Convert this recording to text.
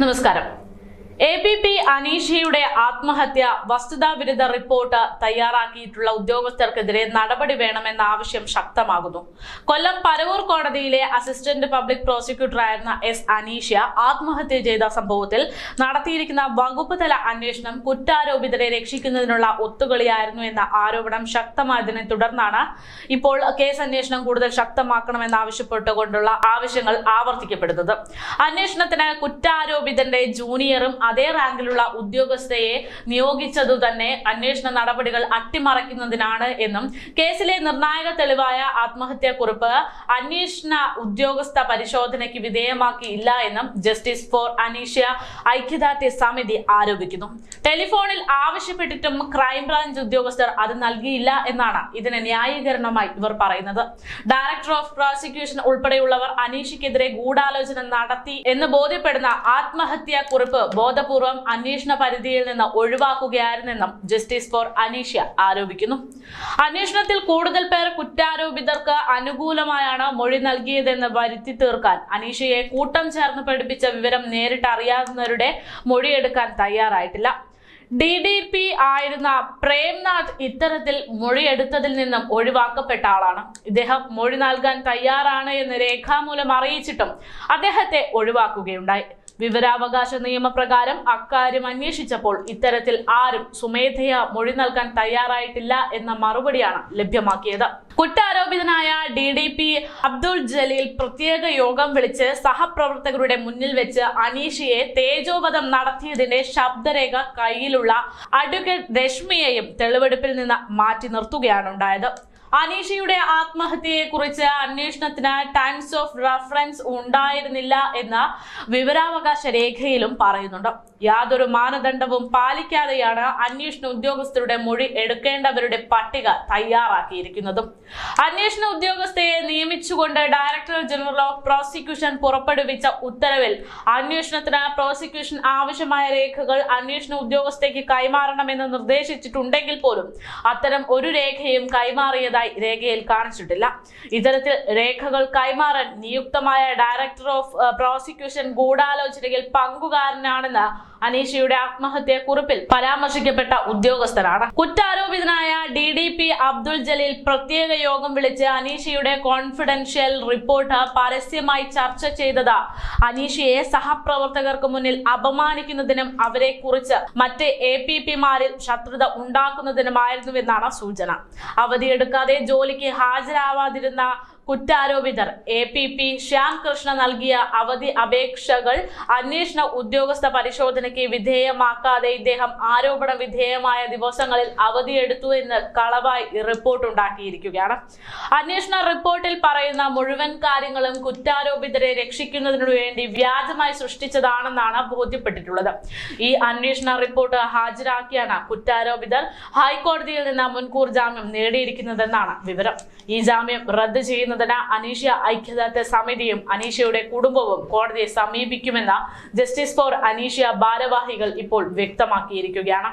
നമസ്കാരം. A P P അനീഷയുടെ ആത്മഹത്യ വസ്തുതാവിരുദ്ധ report തയ്യാറാക്കിയിട്ടുള്ള ഉദ്യോഗസ്ഥർക്കെതിരെ നടപടി വേണമെന്ന ആവശ്യം ശക്തമാകുന്നു. കൊല്ലം പരവൂർ കോടതിയിലെ അസിസ്റ്റന്റ് പബ്ലിക് പ്രോസിക്യൂട്ടറായിരുന്ന എസ് അനീഷ ആത്മഹത്യ ചെയ്ത സംഭവത്തിൽ നടത്തിയിരിക്കുന്ന വകുപ്പ് തല അന്വേഷണം കുറ്റാരോപിതരെ രക്ഷിക്കുന്നതിനുള്ള ഒത്തുകളിയായിരുന്നു എന്ന ആരോപണം ശക്തമായതിനെ തുടർന്നാണ് ഇപ്പോൾ കേസ് അന്വേഷണം കൂടുതൽ ശക്തമാക്കണമെന്നാവശ്യപ്പെട്ടുകൊണ്ടുള്ള ആവശ്യങ്ങൾ ആവർത്തിക്കപ്പെടുന്നത്. അന്വേഷണത്തിന് കുറ്റാരോപിതന്റെ ജൂനിയറും അതേ റാങ്കിലുള്ള ഉദ്യോഗസ്ഥയെ നിയോഗിച്ചതു തന്നെ അന്വേഷണ നടപടികൾ അട്ടിമറിക്കുന്നതിനാണ് എന്നും കേസിലെ നിർണായക തെളിവായ ആത്മഹത്യാക്കുറിപ്പ് അന്വേഷണ ഉദ്യോഗസ്ഥ പരിശോധനയ്ക്ക് വിധേയമാക്കിയില്ല എന്നും ജസ്റ്റിസ് ഫോർ അനീഷ്യ ഐക്യദാർഢ്യ സമിതി ആരോപിക്കുന്നു. ടെലിഫോണിൽ ആവശ്യപ്പെട്ടിട്ടും ക്രൈംബ്രാഞ്ച് ഉദ്യോഗസ്ഥർ അത് നൽകിയില്ല എന്നാണ് ഇതിന് ന്യായീകരണമായി ഇവർ പറയുന്നത്. ഡയറക്ടർ ഓഫ് പ്രോസിക്യൂഷൻ ഉൾപ്പെടെയുള്ളവർ അനീഷിക്കെതിരെ ഗൂഢാലോചന നടത്തി എന്ന് ബോധ്യപ്പെടുന്ന ആത്മഹത്യാ കുറിപ്പ് ബോധപൂർവം അന്വേഷണ പരിധിയിൽ നിന്ന് ഒഴിവാക്കുകയായിരുന്നെന്നും ജസ്റ്റിസ് ഫോർ അനീഷ്യ ആരോപിക്കുന്നു. അന്വേഷണത്തിൽ കൂടുതൽ പേർ കുറ്റാരോപിതർക്ക് അനുകൂലമായാണ് മൊഴി നൽകിയതെന്ന് വരുത്തി തീർക്കാൻ അനീഷയെ കൂട്ടം ചേർന്ന് പഠിപ്പിച്ച വിവരം നേരിട്ട് അറിയാവുന്നവരുടെ മൊഴിയെടുക്കാൻ തയ്യാറായിട്ടില്ല. ഡി ഡി പി ആയിരുന്ന പ്രേംനാഥ് ഇത്തരത്തിൽ മൊഴിയെടുത്തതിൽ നിന്നും ഒഴിവാക്കപ്പെട്ട ആളാണ്. ഇദ്ദേഹം മൊഴി നൽകാൻ തയ്യാറാണ് എന്ന് രേഖാമൂലം അറിയിച്ചിട്ടും അദ്ദേഹത്തെ ഒഴിവാക്കുകയുണ്ടായി. വിവരാവകാശ നിയമപ്രകാരം അക്കാര്യം അന്വേഷിച്ചപ്പോൾ ഇത്തരത്തിൽ ആരും സ്വമേധയ മൊഴി നൽകാൻ തയ്യാറായിട്ടില്ല എന്ന മറുപടിയാണ് ലഭ്യമാക്കിയത്. കുറ്റാരോപിതനായ D D P Abdul Jaleel പ്രത്യേക യോഗം വിളിച്ച് സഹപ്രവർത്തകരുടെ മുന്നിൽ വെച്ച് അനീഷയെ തേജോവധം നടത്തിയതിന്റെ ശബ്ദരേഖ കയ്യിലുള്ള അഡ്വക്കേറ്റ് രശ്മിയെയും തെളിവെടുപ്പിൽ നിന്ന് മാറ്റി നിർത്തുകയാണ് ഉണ്ടായത്. അനീഷയുടെ ആത്മഹത്യയെ കുറിച്ച് അന്വേഷണത്തിന് ടൈംസ് ഓഫ് റഫറൻസ് ഉണ്ടായിരുന്നില്ല എന്ന വിവരാവകാശ രേഖയിലും പറയുന്നുണ്ട്. യാതൊരു മാനദണ്ഡവും പാലിക്കാതെയാണ് അന്വേഷണ ഉദ്യോഗസ്ഥരുടെ മൊഴി എടുക്കേണ്ടവരുടെ പട്ടിക തയ്യാറാക്കിയിരിക്കുന്നതും. അന്വേഷണ ഉദ്യോഗസ്ഥയെ നിയമിച്ചുകൊണ്ട് ഡയറക്ടർ ജനറൽ ഓഫ് പ്രോസിക്യൂഷൻ പുറപ്പെടുവിച്ച ഉത്തരവിൽ അന്വേഷണത്തിന് പ്രോസിക്യൂഷൻ ആവശ്യമായ രേഖകൾ അന്വേഷണ ഉദ്യോഗസ്ഥയ്ക്ക് കൈമാറണമെന്ന് നിർദ്ദേശിച്ചിട്ടുണ്ടെങ്കിൽ പോലും അത്തരം ഒരു രേഖയും കൈമാറിയതായി രേഖയിൽ കാണിച്ചിട്ടില്ല. ഇത്തരത്തിൽ രേഖകൾ കൈമാറാൻ നിയുക്തമായ ഡയറക്ടർ ഓഫ് പ്രോസിക്യൂഷൻ ഗൂഢാലോചനയിൽ പങ്കുകാരനാണെന്ന് അനീഷയുടെ ആത്മഹത്യാ കുറിപ്പിൽ പരാമർശിക്കപ്പെട്ട ഉദ്യോഗസ്ഥരാണ്. കുറ്റാരോപിതനായ പി അബ്ദുൾ ജലീൽ പ്രത്യേക യോഗം വിളിച്ച് അനീഷയുടെ കോൺഫിഡൻഷ്യൽ റിപ്പോർട്ട് പരസ്യമായി ചർച്ച ചെയ്തത്. അനീഷയെ സഹപ്രവർത്തകർക്ക് മുന്നിൽ അപമാനിക്കുന്നതിനും അവരെ കുറിച്ച് മറ്റ് എ പി പിമാരിൽ ശത്രുത ഉണ്ടാക്കുന്നതിനുമായിരുന്നുവെന്നാണ് സൂചന. അവധിയെടുക്കാതെ ജോലിക്ക് ഹാജരാവാതിരുന്ന കുറ്റാരോപിതർ. A P P Shyam Krishna നൽകിയ അവധി അപേക്ഷകൾ അന്വേഷണ ഉദ്യോഗസ്ഥ പരിശോധനയ്ക്ക് വിധേയമാക്കാതെ ഇദ്ദേഹം ആരോപണ വിധേയമായ ദിവസങ്ങളിൽ അവധിയെടുത്തു എന്ന് കളവായി റിപ്പോർട്ട് ഉണ്ടാക്കിയിരിക്കുകയാണ്. അന്വേഷണ റിപ്പോർട്ടിൽ പറയുന്ന മുഴുവൻ കാര്യങ്ങളും കുറ്റാരോപിതരെ രക്ഷിക്കുന്നതിനു വേണ്ടി വ്യാജമായി സൃഷ്ടിച്ചതാണെന്നാണ് ബോധ്യപ്പെട്ടിട്ടുള്ളത്. ഈ അന്വേഷണ റിപ്പോർട്ട് ഹാജരാക്കിയാണ് കുറ്റാരോപിതർ ഹൈക്കോടതിയിൽ നിന്ന് മുൻകൂർ ജാമ്യം നേടിയിരിക്കുന്നതെന്നാണ് വിവരം. ഈ ജാമ്യം റദ്ദ് ചെയ്യുന്നതിന് അനീഷ ഐക്യദാർഢ്യ സമിതിയും അനീഷയുടെ കുടുംബവും കോടതിയെ സമീപിക്കുമെന്ന് ജസ്റ്റിസ് ഫോർ അനീഷ്യ ഭാരവാഹികൾ ഇപ്പോൾ വ്യക്തമാക്കിയിരിക്കുകയാണ്.